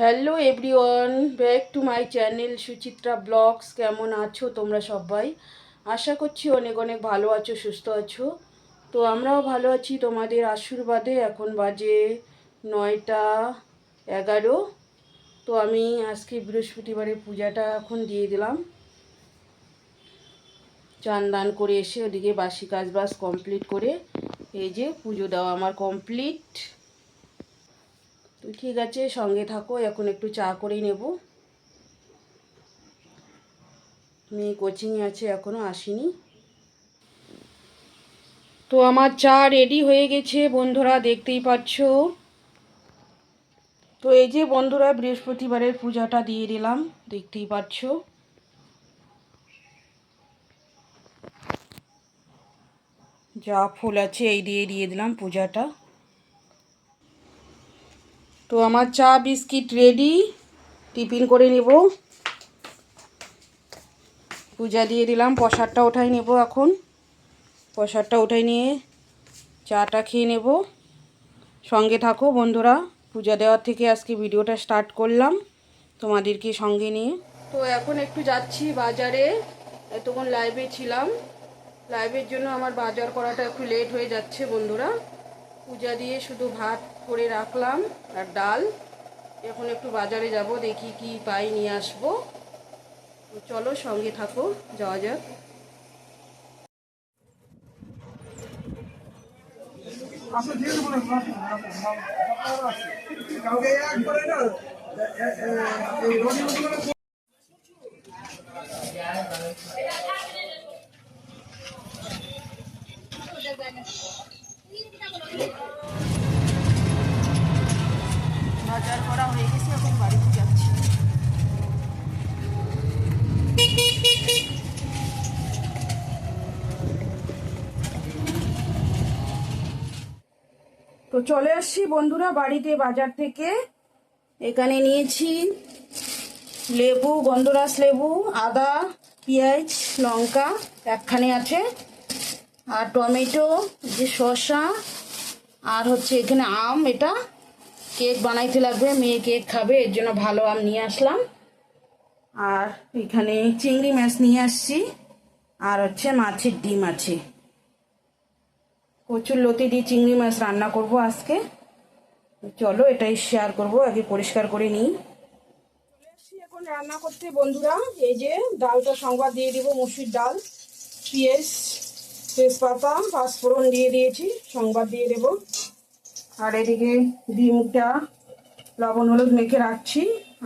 Hello everyone back to my channel Suchitra vlogs কেমন আছো তোমরা সবাই? আশা করছি অনেক অনেক ভালো আছো, সুস্থ আছো। তো আমরাও ভালো আছি, তোমাদের আশীর্বাদে। এখন বাজে নয়টা এগারো। তো আমি আজকে বৃহস্পতিবারের পূজাটা এখন দিয়ে দিলাম। চান দান করে এসে ওদিকে বাসি কাজ বাস কমপ্লিট করে, এই যে পুজো দেওয়া আমার কমপ্লিট তো ঠিক আছে, সঙ্গে থাকো, এখন একটু চা করেই নেব। মেয়ে কোচিংয়ে আছে এখনও আসেনি। তো আমার চা রেডি হয়ে গেছে, বন্ধুরা দেখতেই পাচ্ছ। তো এই যে বন্ধুরা, বৃহস্পতিবারের পূজাটা দিয়ে দিলাম, দেখতেই পাচ্ছ। যা ফুল আছে, এই দিয়ে দিয়ে দিলাম পূজাটা। তো আমার চা বিস্কিট রেডি টিফিন করে নেব। পূজা দিয়ে দিলাম, প্রসাদটা ওঠাই নেব এখন। প্রসাদটা উঠাই নিয়ে চাটা খেয়ে নেব। সঙ্গে থাকো বন্ধুরা, পূজা দেওয়ার থেকে আজকে ভিডিওটা স্টার্ট করলাম তোমাদেরকে সঙ্গে নিয়ে। তো এখন একটু যাচ্ছি বাজারে, এতক্ষণ লাইভে ছিলাম। লাইভের জন্য আমার বাজার করাটা একটু লেট হয়ে যাচ্ছে বন্ধুরা। পূজা দিয়ে শুধু ভাত করে রাখলাম আর ডাল এখন একটু বাজারে যাব দেখি কি পাই নিয়ে আসব চলো সঙ্গে থাকো যাওয়া যাক কাউকে এক বাজার করা হয়ে গেছে বাড়িতে যাচ্ছি। তো চলে আসছি বন্ধুরা বাড়িতে বাজার থেকে। এখানে নিয়েছি লেবু গন্ধরাস লেবু, আদা, পেঁয়াজ, লঙ্কা, একখানে আছে। আর টমেটো, যে শসা, আর হচ্ছে এখানে আম, এটা কেক বানাইতে লাগবে, মেয়ে কেক খাবে, এর জন্য ভালো আম নিয়ে আসলাম। আর এখানে চিংড়ি মাছ নিয়ে আসছি, আর হচ্ছে মাছের ডিম আছে। কচুর লতি দিয়ে চিংড়ি মাছ রান্না করব আজকে। চলো এটাই শেয়ার করব, আগে পরিষ্কার করে নিই। এখন রান্না করতে বন্ধুরা, এই যে ডালটা সংবাদ দিয়ে দিব, মুসুর ডাল, পেঁয়াজ, তেজপাতা, পাঁচফোড়ন দিয়ে দিয়েছি, সংবাদ দিয়ে দেবো। আর এদিকে ডিমটা লবণ হলুদ মেখে রাখছি।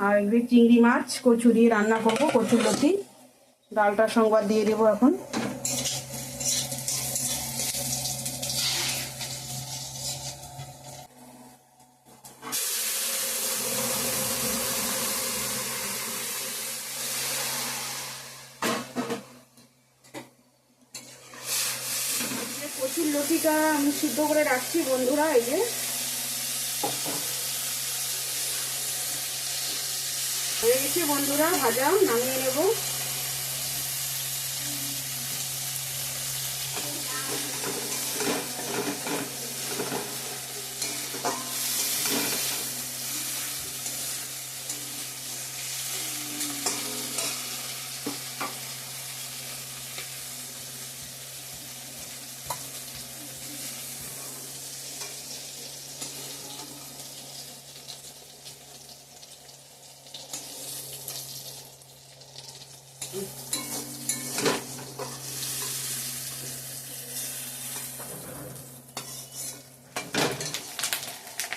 আর এদিকে চিংড়ি মাছ, কচু দিয়ে রান্না করব কচুর লতি ডালটা সংবাদ দিয়ে দেবো এখন। কচুর আমি সিদ্ধ করে রাখছি বন্ধুরা এই যে। হয়ে গেছে বন্ধুরা ভাজা নামিয়ে নেব।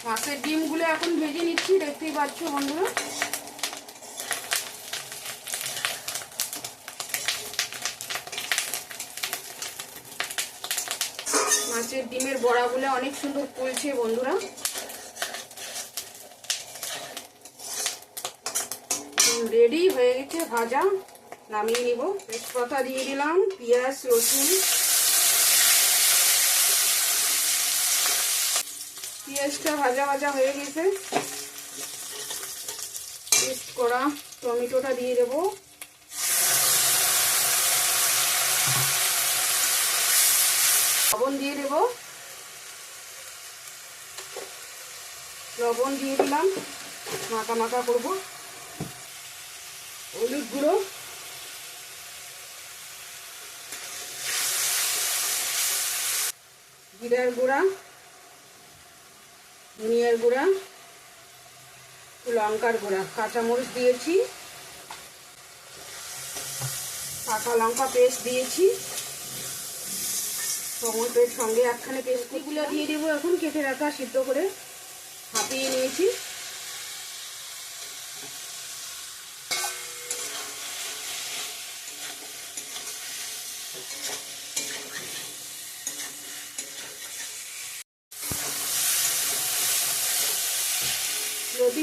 মাছের ডিমগুলো এখন ভেজে নিচ্ছি, দেখতেই পাচ্ছ বন্ধুরা। মাছের ডিমের বড়াগুলো অনেক সুন্দর ফুলছে বন্ধুরা। রেডি হয়ে গেছে ভাজা। নামিয়ে নিব। তেজপাতা দিয়ে দিলাম, পেঁয়াজ, রসুন। পেঁয়াজটা ভাজা ভাজা হয়ে গেছে। পেস্ট করা টমেটোটা দিয়ে দেবো। লবণ দিয়ে দেবো। লবণ দিয়ে দিলাম। মাখা মাখা করব। হলুদ গুঁড়ো। জিরার গুঁড়া, ধনিয়ার গুঁড়া লঙ্কার গুঁড়া। কাঁচামরিচ দিয়েছি পাকা লঙ্কা পেস্ট দিয়েছি। টমেটোর সঙ্গে একখানে পেস্টিগুলো দিয়ে দেবো এখন, কেটে রাখা, সিদ্ধ করে হাঁপিয়ে নিয়েছি।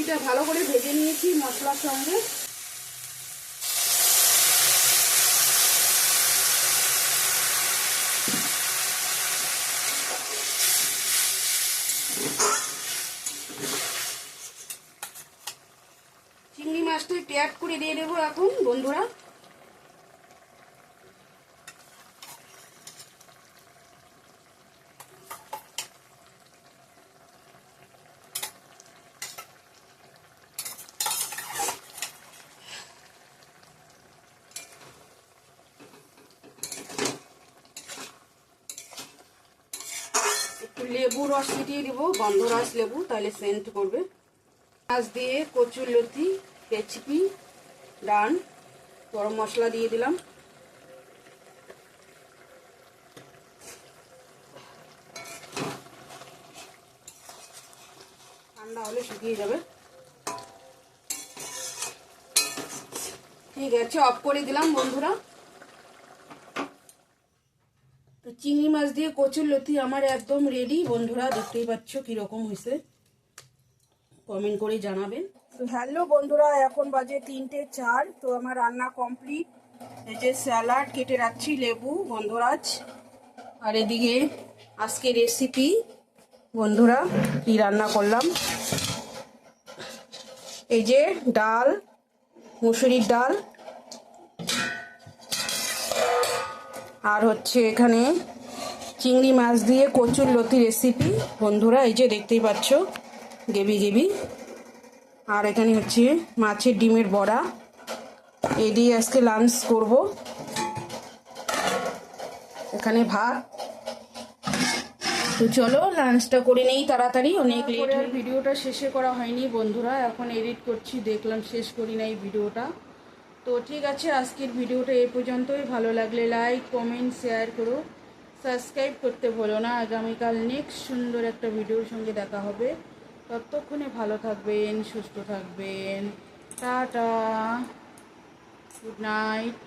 রুটিটা ভালো করে ভেজে নিয়েছি মশলার সঙ্গে। চিংড়ি মাছটা অ্যাড করে দিয়ে দেবো এখন, বন্ধুরা। লেবু রস ছিটিয়ে দেবো, গন্ধ রস লেবু, তাহলে সেন্ট করবে। মাছ দিয়ে কচুর লতি পেঁচপি ডান, গরম মশলা দিয়ে দিলাম। ঠান্ডা হলে শুকিয়ে যাবে। ঠিক আছে অফ করে দিলাম বন্ধুরা। তো চিংড়ি মাছ দিয়ে কচুর লতি আমার একদম রেডি বন্ধুরা, দেখতেই পাচ্ছ কীরকম হয়েছে। কমেন্ট করে জানাবেন। হ্যালো বন্ধুরা, এখন বাজে তিনটে চার, তো আমার রান্না কমপ্লিট এই যে স্যালাড কেটে রাখছি লেবু গন্ধরাজ আর এদিকে আজকে রেসিপি বন্ধুরা, কি রান্না করলাম? এই যে ডাল, মুসুরির ডাল আর হচ্ছে এখানে চিংড়ি মাছ দিয়ে কচুর লতি রেসিপি বন্ধুরা এই যে দেখতেই পাচ্ছ গেবি গেবি আর এখানে হচ্ছে মাছের ডিমের বড়া। এই দিয়ে আজকে লাঞ্চ করব। এখানে ভাত। তো চলো লাঞ্চটা করে নেই তাড়াতাড়ি অনেক লেট ভিডিওটা শেষে করা হয়নি বন্ধুরা। এখন এডিট করছি দেখলাম শেষ করি নাই ভিডিওটা। তো ঠিক আছে, আজকের ভিডিওটা এই পর্যন্তই। ভালো লাগলে লাইক কমেন্ট শেয়ার করো। সাবস্ক্রাইব করতে ভুলো না। আগামীকাল নেক্সট সুন্দর একটা ভিডিওর সঙ্গে দেখা হবে। ততক্ষণে ভালো থাকবেন, সুস্থ থাকবেন। টাটা। Good night